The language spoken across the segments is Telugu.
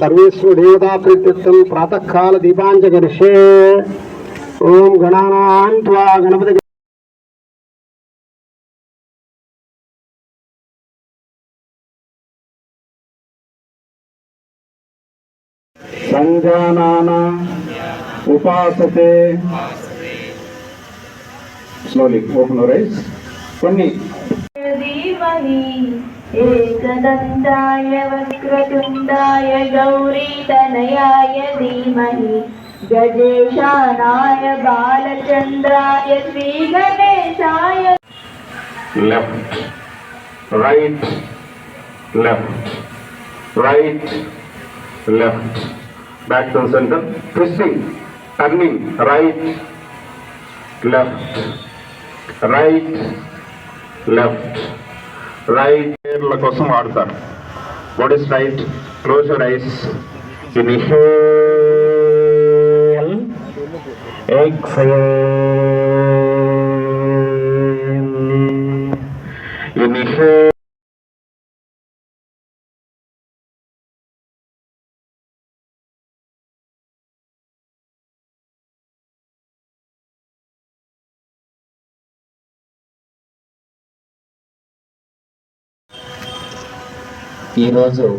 సర్వేశ్వర దేవతాప్రీత్యర్థం ప్రాతకాల దీపాంజగర్షే. ఓం గణానాం త్వా గణపతి సంజానాన ఉపాసతే. స్లోలీ ఓపెన్ రైస్ కొన్ని धीमहि एकदन्ताय वक्रतुण्डाय गौरीतनयाय धीमहि गजेशानाय बालचन्द्राय श्रीगणेशाय left, right, left, right, left. Back to the center. Twisting, turning, right, left, right, left, right. పేర్ల కోసం వాడతారు what is right close your eyes inhale exhale inhale ఈరోజు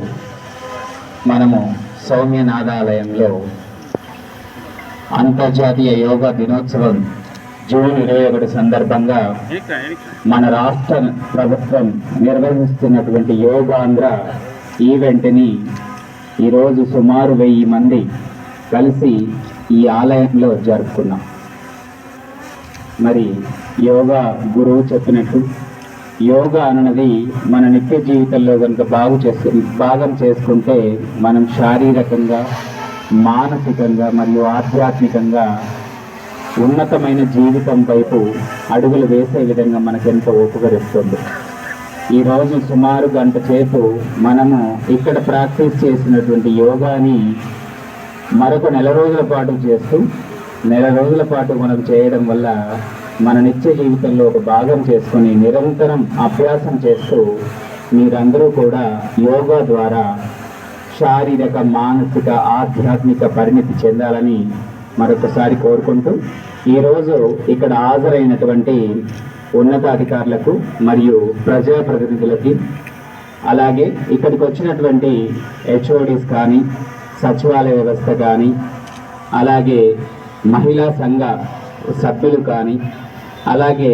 మనము సౌమ్యనాథాలయంలో అంతర్జాతీయ యోగా దినోత్సవం జూన్ ఇరవై ఒకటి సందర్భంగా మన రాష్ట్ర ప్రభుత్వం నిర్వహిస్తున్నటువంటి యోగాంధ్ర ఈవెంట్ని ఈరోజు సుమారు వెయ్యి మంది కలిసి ఈ ఆలయంలో జరుపుకున్నాం. మరి యోగా గురువు చెప్పినట్టు యోగా అన్నది మన నిత్య జీవితంలో కనుక బాగు చేసు భాగం చేసుకుంటే మనం శారీరకంగా మానసికంగా మరియు ఆధ్యాత్మికంగా ఉన్నతమైన జీవితం వైపు అడుగులు వేసే విధంగా మనకెంతో ఉపకరిస్తుంది ఈరోజు సుమారు గంట సేపు మనము ఇక్కడ ప్రాక్టీస్ చేసినటువంటి యోగాని మరొక నెల రోజుల పాటు చేస్తూ నెల రోజుల పాటు మనం చేయడం వల్ల మన నిత్య జీవితంలో ఒక భాగం చేసుకొని నిరంతరం అభ్యాసం చేస్తూ మీరందరూ కూడా యోగా ద్వారా శారీరక మానసిక ఆధ్యాత్మిక పరిణితి చెందాలని మరొకసారి కోరుకుంటూ ఈరోజు ఇక్కడ హాజరైనటువంటి ఉన్నతాధికారులకు మరియు ప్రజాప్రతినిధులకి అలాగే ఇక్కడికి వచ్చినటువంటి హెచ్ఓడిస్ కానీ సచివాలయ వ్యవస్థ కానీ అలాగే మహిళా సంఘ సభ్యులు కానీ అలాగే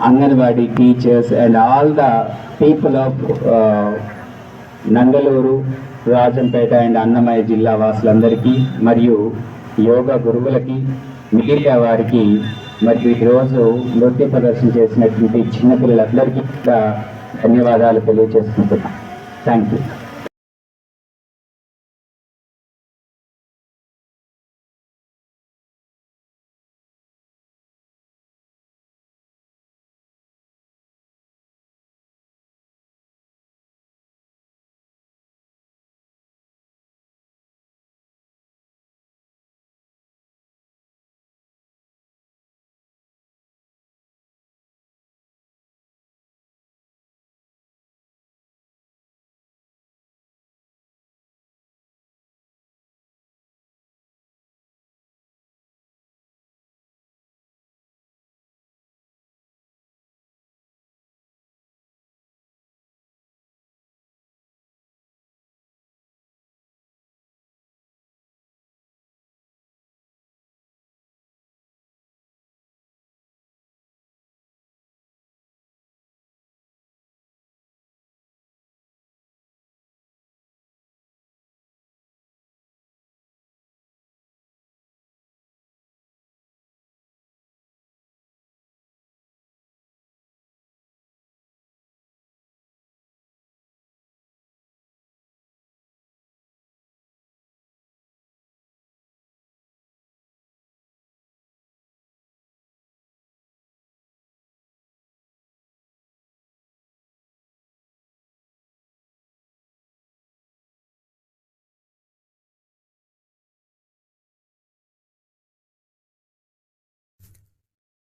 anganwadi teachers and all the people of Nangaluru Rajampet and Annamayya జిల్లా వాసులందరికీ మరియు యోగా గురువులకి మీడియా వారికి మరియు ఈరోజు నృత్య ప్రదర్శన చేసినటువంటి చిన్నపిల్లలందరికీ కూడా ధన్యవాదాలు తెలియజేసుకుంటున్నాను. Thank you